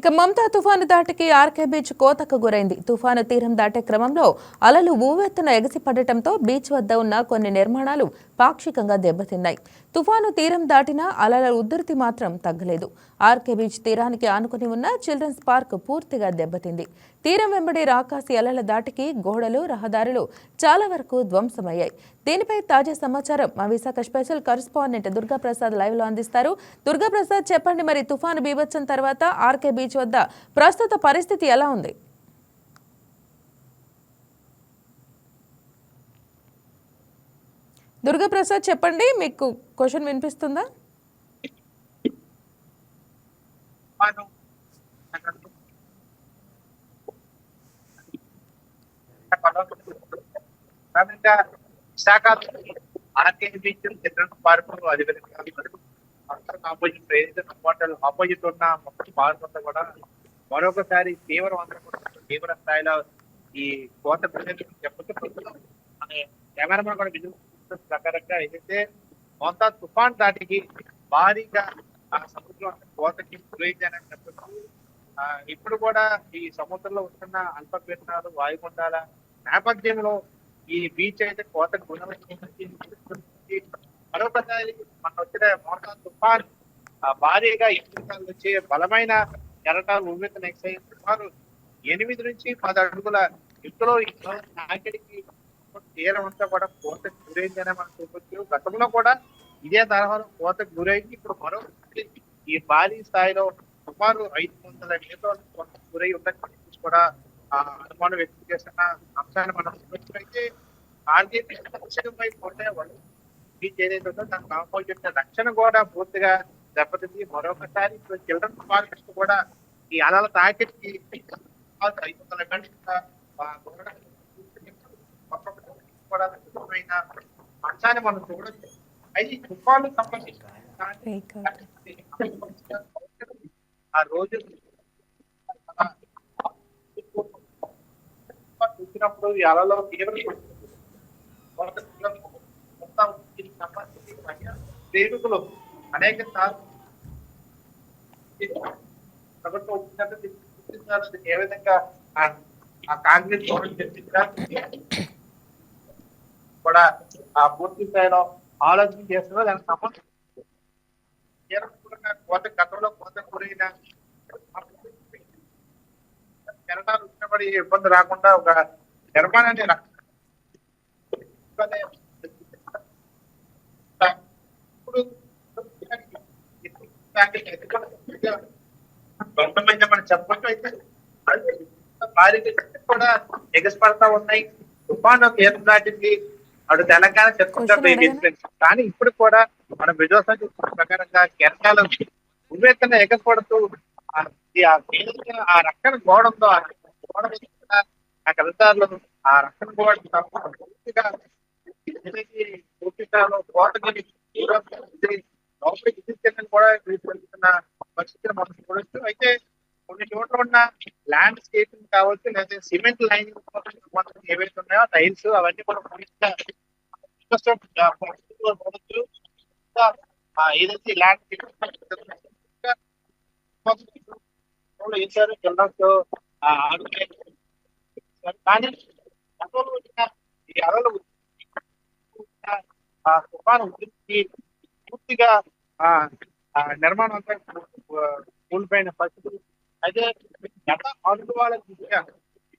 ఇక మమతా తుఫాను దాటికి ఆర్కే బీచ్ కోతకు గురైంది. తుఫాను తీరం దాటే క్రమంలో అలలు ఊవెత్తున ఎగసిపడటంతో బీచ్ వద్ద ఉన్న కొన్ని నిర్మాణాలు పాక్షికంగా దెబ్బతిన్నాయి. తుఫాను తీరం దాటినా అలల ఉధృతి మాత్రం తగ్గలేదు. ఆర్కే బీచ్ తీరానికి ఆనుకుని ఉన్న చిల్డ్రన్స్ పార్క్ పూర్తిగా దెబ్బతింది. తీరం వెంబడి రాకాసి అలల దాటికి గోడలు రహదారులు చాలా వరకు ధ్వంసమయ్యాయి. దీనిపై తాజా సమాచారం మా విశాఖ స్పెషల్ కరెస్పాండెంట్ దుర్గాప్రసాద్ లైవ్లో అందిస్తారు. దుర్గాప్రసాద్ చెప్పండి మరి తుఫాను బీభత్సం తర్వాత ఆర్కే బీచ్ వద్ద ప్రస్తుత పరిస్థితి ఎలా ఉంది? దుర్గాప్రసాద్ చెప్పండి మీకు క్వశ్చన్ వినిపిస్తుందా? తుఫాను Visakha RK beach children's park అదేవిధంగా ఆపోజిట్ ఏదైతే హోటల్ ఆపోజిట్ ఉన్న మొత్తం పార్క్ కూడా మరొకసారి తీవ్ర అందరూ తీవ్ర స్థాయిలో ఈ కోత ప్రజలు చెప్పచ్చు. అనే కెమెరామెన్ కూడా విజువల్ ప్రకారంగా ఏదైతే కొంత తుఫాన్ దాటికి భారీగా ఆ సముద్రం కోతకి గురైందని చెప్పచ్చు ఇప్పుడు కూడా ఈ సముద్రంలో ఉంటున్న అల్పపీడనాలు వాయుగుండాల నేపథ్యంలో ఈ బీచ్ అయితే కోత గుణమైంది మరొకసారి మన వచ్చిన మోటార్ తుఫాన్ భారీగా ఎదురుకాలు వచ్చే బలమైన కెరటాలు ఉవ్వెత్తున నెక్స్ట్ సుమారు ఎనిమిది నుంచి పది అడుగుల ఎత్తులో ఈ తీరం అంతా కూడా కోతకు గురైందనే మనం చూపొచ్చు గతంలో కూడా ఇదే తరహాలో కోతకు గురైంది. ఇప్పుడు మరో ఈ భారీ స్థాయిలో సుమారు ఐదు వందల మీటర్ల కోతకు గురై ఉండొచ్చు కూడా ఆ అనుమానం వ్యక్తం చేస్తున్న అంశాన్ని మనం చూడొచ్చు అయితే ఆర్జీపీ దక్షిణపై వాళ్ళు ఏదైతే ఉందో దానికి ఆపోజిట్ రక్షణ కూడా పూర్తిగా దెబ్బతింది. మరొకసారి ఇప్పుడు చిల్డ్రన్ పార్క్స్ కూడా ఈ అలల తాకిడికి ఐదు వందల గంటల కూడా అంశాన్ని మనం చూడొచ్చు అయితే ఈ తుఫాను సంబంధించి ఆ రోజు చూసినప్పుడు ఈ అలలో ప్రేమికులు అనేక సార్లు ప్రభుత్వం వచ్చినట్టు ఏ విధంగా ఆ- కాంగ్రెస్ చర్చించారు కూడా పూర్తి స్థాయిలో ఆలోచన చేస్తున్నారు దానికి సంబంధించి కోత గతంలో కోత గురైన కెరటాలు వచ్చినప్పుడు ఇబ్బంది రాకుండా ఒక నిర్మాణాన్ని ఇప్పుడు కొంతమంది మనం చెప్పట్టు అయితే? భారీగా కూడా ఎగసిపడతా ఉన్నాయి. తుఫాను తీరం దాటింది అటు తెలంగాణ చెప్పుకుంటారు? కానీ ఇప్పుడు కూడా మనం విజయోత్సవం చూసిన ప్రకారంగా కేరళలో ఉవ్వెత్తున ఎగసిపడుతూ ఆ- రక్షణ గోడ ఉందో ఆ గోడ ఆ కవితాలు ఆ రక్షణ గోడ పూర్తిగా ఎదిగి పూర్తిగాలో కోటగిరి లోపలికి కూడా వీలుపడుతున్న పరిస్థితిని మనం చూడొచ్చు. అయితే కొన్ని చోట్ల ఉన్న ల్యాండ్ స్కేపింగ్ కావచ్చు లేదా సిమెంట్ లైనింగ్ ఏవైతే ఉన్నాయో టైల్స్ అవన్నీ కూడా పూర్తిగా పరిస్థితుల్లో చూడొచ్చు ఇంకా, ఆ, ఏదైతే ల్యాండ్ చిల్డ్రన్స్ కానీ ఈ ఉధృతి పూర్తిగా నిర్మాణం అంతా కూలిపోయిన పరిస్థితులు అయితే గత అనుభవాల దృష్ట్యా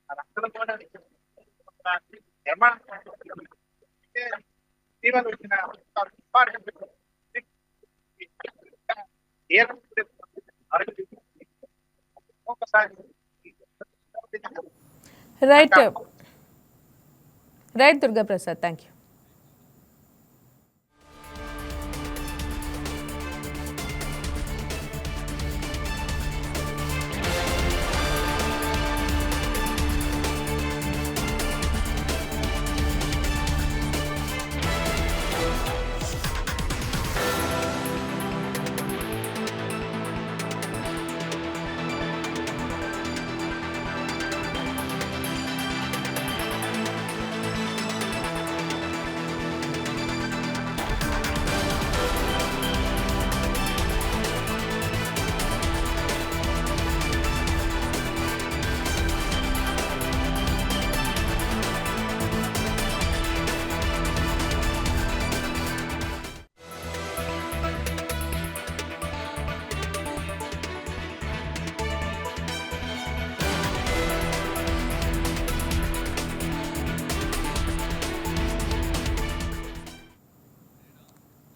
రక్షణ నిర్మాణం ఇటీవల వచ్చిన తుఫాను తీరం ఒకసారి right right Durgaprasad thank you